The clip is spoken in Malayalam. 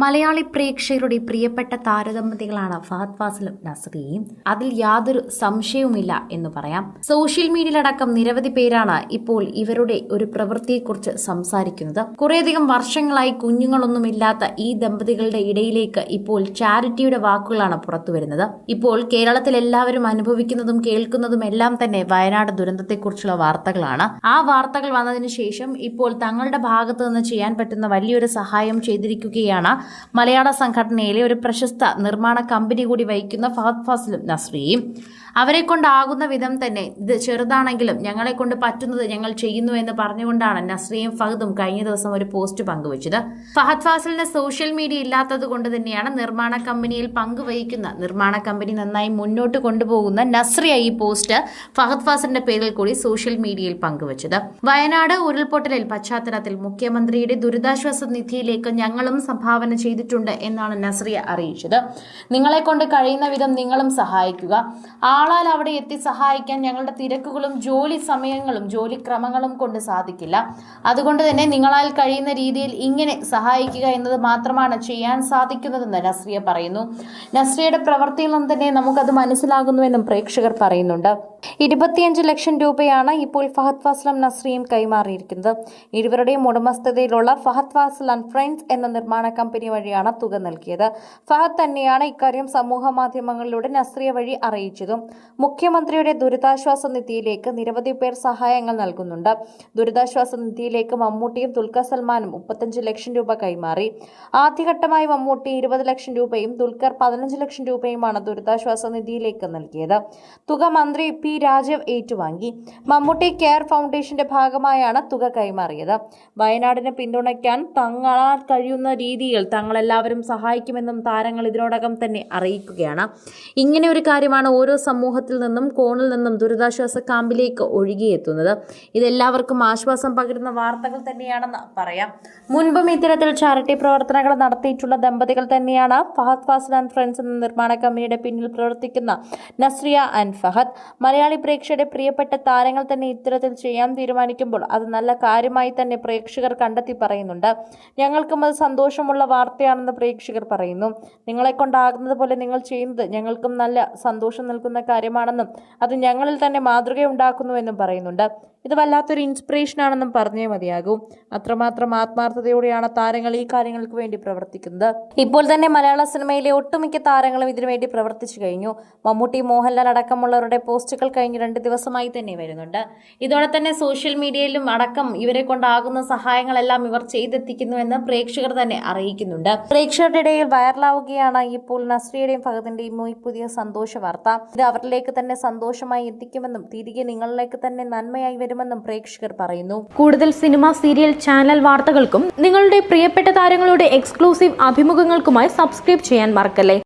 മലയാളി പ്രേക്ഷകരുടെ പ്രിയപ്പെട്ട താരദമ്പതികളാണ് ഫഹദ് ഫാസിലും നസ്രിയയും അതിൽ യാതൊരു സംശയവുമില്ല എന്ന് പറയാം. സോഷ്യൽ മീഡിയയിലടക്കം നിരവധി പേരാണ് ഇപ്പോൾ ഇവരുടെ ഒരു പ്രവൃത്തിയെക്കുറിച്ച് സംസാരിക്കുന്നത്. കുറേയധികം വർഷങ്ങളായി കുഞ്ഞുങ്ങളൊന്നുമില്ലാത്ത ഈ ദമ്പതികളുടെ ഇടയിലേക്ക് ഇപ്പോൾ ചാരിറ്റിയുടെ വാക്കുകളാണ് പുറത്തുവരുന്നത് ഇപ്പോൾ കേരളത്തിൽ എല്ലാവരും അനുഭവിക്കുന്നതും കേൾക്കുന്നതും എല്ലാം തന്നെ വയനാട് ദുരന്തത്തെക്കുറിച്ചുള്ള വാർത്തകളാണ്. ആ വാർത്തകൾ വന്നതിന് ശേഷം ഇപ്പോൾ തങ്ങളുടെ ഭാഗത്തു നിന്ന് ചെയ്യാൻ പറ്റുന്ന വലിയൊരു സഹായം ചെയ്തിരിക്കുകയാണ് മലയാള സംഘടനയിലെ ഒരു പ്രശസ്ത നിർമ്മാണ കമ്പനി കൂടി വഹിക്കുന്ന ഫഹദ് ഫാസിലും നസ്രിയും. അവരെ കൊണ്ടാകുന്ന വിധം തന്നെ ഇത് ചെറുതാണെങ്കിലും ഞങ്ങളെ കൊണ്ട് പറ്റുന്നത് ഞങ്ങൾ ചെയ്യുന്നു എന്ന് പറഞ്ഞുകൊണ്ടാണ് നസ്രിയും ഫഹദും കഴിഞ്ഞ ദിവസം ഒരു പോസ്റ്റ് പങ്കുവച്ചത്. ഫഹദ് ഫാസിലിന് സോഷ്യൽ മീഡിയ ഇല്ലാത്തത് കൊണ്ട് തന്നെയാണ് നിർമ്മാണ കമ്പനിയിൽ പങ്കുവഹിക്കുന്ന നിർമ്മാണ കമ്പനി നന്നായി മുന്നോട്ട് കൊണ്ടുപോകുന്ന നസ്രിയ ഈ പോസ്റ്റ് ഫഹദ് ഫാസിലിന്റെ പേരിൽ കൂടി സോഷ്യൽ മീഡിയയിൽ പങ്കുവച്ചത്. വയനാട് ഉരുൾപൊട്ടലിൽ പശ്ചാത്തലത്തിൽ മുഖ്യമന്ത്രിയുടെ ദുരിതാശ്വാസ നിധിയിലേക്ക് ഞങ്ങളും സംഭാവന ചെയ്തിട്ടുണ്ട് എന്നാണ് നസ്രിയ അറിയിച്ചത്. നിങ്ങളെ കൊണ്ട് കഴിയുന്ന വിധം നിങ്ങളും സഹായിക്കുക. ആളാൽ അവിടെ എത്തി സഹായിക്കാൻ ഞങ്ങളുടെ തിരക്കുകളും ജോലി സമയങ്ങളും ജോലി ക്രമങ്ങളും കൊണ്ട് സാധിക്കില്ല. അതുകൊണ്ട് തന്നെ നിങ്ങളാൽ കഴിയുന്ന രീതിയിൽ ഇങ്ങനെ സഹായിക്കുക എന്നത് മാത്രമാണ് ചെയ്യാൻ സാധിക്കുന്നതെന്ന് നസ്രിയ പറയുന്നു. നസ്രിയയുടെ പ്രവൃത്തിയിൽ നിന്ന് തന്നെ നമുക്കത് മനസ്സിലാകുന്നുവെന്നും പ്രേക്ഷകർ പറയുന്നുണ്ട്. ഇരുപത്തിയഞ്ച് ലക്ഷം രൂപയാണ് ഇപ്പോൾ ഫഹദ് ഫാസ്ലം നസ്രിയും കൈമാറിയിരിക്കുന്നത്. ഇരുവരുടെയും ഉടമസ്ഥതയിലുള്ള ഫഹദ് ഫാസ്ലൻ ഫ്രണ്ട്സ് എന്ന നിർമ്മാണ കമ്പനി വഴിയാണ് തുക നൽകിയത്. ഫഹദ് തന്നെയാണ് ഇക്കാര്യം സമൂഹ മാധ്യമങ്ങളിലൂടെ നസ്രിയ വഴി അറിയിച്ചതും. മുഖ്യമന്ത്രിയുടെ ദുരിതാശ്വാസ നിധിയിലേക്ക് നിരവധി പേർ സഹായങ്ങൾ നൽകുന്നുണ്ട്. ദുരിതാശ്വാസ നിധിയിലേക്ക് മമ്മൂട്ടിയും ദുൽഖർ സൽമാനും മുപ്പത്തഞ്ച് ലക്ഷം രൂപ കൈമാറി. ആദ്യഘട്ടമായി മമ്മൂട്ടി ഇരുപത് ലക്ഷം രൂപയും ദുൽഖർ പതിനഞ്ച് ലക്ഷം രൂപയുമാണ് ദുരിതാശ്വാസ നിധിയിലേക്ക് നൽകിയത്. തുക മന്ത്രി പി രാജീവ് ഏറ്റുവാങ്ങി. മമ്മൂട്ടി കെയർ ഫൗണ്ടേഷന്റെ ഭാഗമായാണ് തുക കൈമാറിയത്. വയനാടിനെ പിന്തുണയ്ക്കാൻ തങ്ങളാൽ കഴിയുന്ന രീതിയിൽ തങ്ങളെല്ലാവരും സഹായിക്കുമെന്നും താരങ്ങൾ ഇതിനോടകം തന്നെ അറിയിക്കുകയാണ്. ഇങ്ങനെ ഒരു കാര്യമാണ് ഓരോ സമൂഹത്തിൽ നിന്നും കോണിൽ നിന്നും ദുരിതാശ്വാസ ക്യാമ്പിലേക്ക് ഒഴുകിയെത്തുന്നത്. ഇതെല്ലാവർക്കും ആശ്വാസം പകരുന്ന വാർത്തകൾ തന്നെയാണെന്ന് പറയാം. മുൻപും ഇത്തരത്തിൽ ചാരിറ്റി പ്രവർത്തനങ്ങൾ നടത്തിയിട്ടുള്ള ദമ്പതികൾ തന്നെയാണ് ഫഹദ് ഫാസിൽ ആൻഡ് ഫ്രണ്ട്സ് എന്ന നിർമ്മാണ കമ്പനിയുടെ പിന്നിൽ പ്രവർത്തിക്കുന്ന നസ്രിയ ആൻഡ് ഫഹദ്. മലയാളി പ്രേക്ഷകരുടെ പ്രിയപ്പെട്ട താരങ്ങൾ തന്നെ ഇത്തരത്തിൽ ചെയ്യാൻ തീരുമാനിക്കുമ്പോൾ അത് നല്ല കാര്യമായി തന്നെ പ്രേക്ഷകർ കണ്ടെത്തി പറയുന്നുണ്ട്. ഞങ്ങൾക്കും അത് സന്തോഷമുള്ള വാർത്തയാണെന്ന് പ്രേക്ഷകർ പറയുന്നു. നിങ്ങളെ കൊണ്ടാകുന്നത് പോലെ നിങ്ങൾ ചെയ്യുന്നത് ഞങ്ങൾക്കും നല്ല സന്തോഷം നൽകുന്ന കാര്യമാണെന്നും അത് ഞങ്ങളിൽ തന്നെ മാതൃകയുണ്ടാക്കുന്നുവെന്നും പറയുന്നുണ്ട്. ഇത് വല്ലാത്തൊരു ഇൻസ്പിറേഷൻ ആണെന്നും പറഞ്ഞേ മതിയാകും. അത്രമാത്രം ആത്മാർത്ഥതയോടെയാണ് താരങ്ങൾ ഈ കാര്യങ്ങൾക്ക് വേണ്ടി പ്രവർത്തിക്കുന്നത്. ഇപ്പോൾ തന്നെ മലയാള സിനിമയിലെ ഒട്ടുമിക്ക താരങ്ങളും ഇതിനുവേണ്ടി പ്രവർത്തിച്ചു കഴിഞ്ഞു. മമ്മൂട്ടി മോഹൻലാൽ അടക്കമുള്ളവരുടെ പോസ്റ്റുകൾ കഴിഞ്ഞ് രണ്ട് ദിവസമായി തന്നെ വരുന്നുണ്ട്. ഇതോടെ തന്നെ സോഷ്യൽ മീഡിയയിലും അടക്കം ഇവരെ കൊണ്ടാകുന്ന സഹായങ്ങളെല്ലാം ഇവർ ചെയ്തെത്തിക്കുന്നുവെന്ന് പ്രേക്ഷകർ തന്നെ അറിയിക്കുന്നുണ്ട്. പ്രേക്ഷകരുടെ ഇടയിൽ വൈറലാവുകയാണ് ഇപ്പോൾ നസ്രിയുടെയും ഫഹദിന്റെയും പുതിയ സന്തോഷ വാർത്ത. ഇത് അവരിലേക്ക് തന്നെ സന്തോഷമായി എത്തിക്കുമെന്നും തിരികെ നിങ്ങളിലേക്ക് തന്നെ നന്മയായി വരുമെന്നും പ്രേക്ഷകർ പറയുന്നു. കൂടുതൽ സിനിമ സീരിയൽ ചാനൽ വാർത്തകൾക്കും നിങ്ങളുടെ പ്രിയപ്പെട്ട താരങ്ങളുടെ എക്സ്ക്ലൂസീവ് അഭിമുഖങ്ങൾക്കുമായി സബ്സ്ക്രൈബ് ചെയ്യാൻ മറക്കല്ലേ?